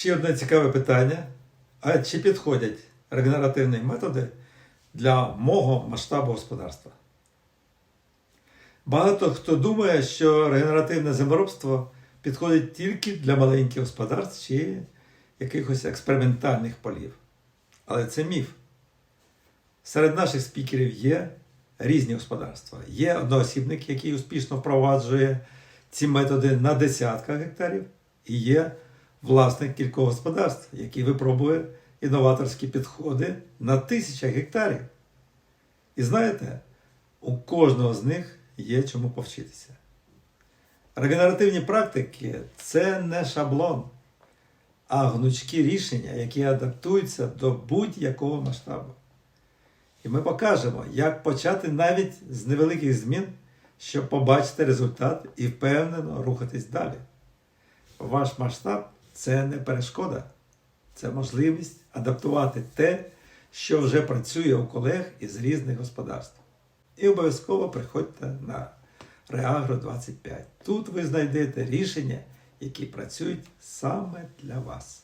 Ще одне цікаве питання. А чи підходять регенеративні методи для мого масштабу господарства? Багато хто думає, що регенеративне землеробство підходить тільки для маленьких господарств чи якихось експериментальних полів. Але це міф. Серед наших спікерів є різні господарства. Є одноосібник, який успішно впроваджує ці методи на десятках гектарів, і є власник кількох господарств, який випробує інноваторські підходи на тисячах гектарів. І знаєте, у кожного з них є чому повчитися. Регенеративні практики це не шаблон, а гнучкі рішення, які адаптуються до будь-якого масштабу. І ми покажемо, як почати навіть з невеликих змін, щоб побачити результат і впевнено рухатись далі. Ваш масштаб це не перешкода, це можливість адаптувати те, що вже працює у колег із різних господарств. І обов'язково приходьте на Реагро 25. Тут ви знайдете рішення, які працюють саме для вас.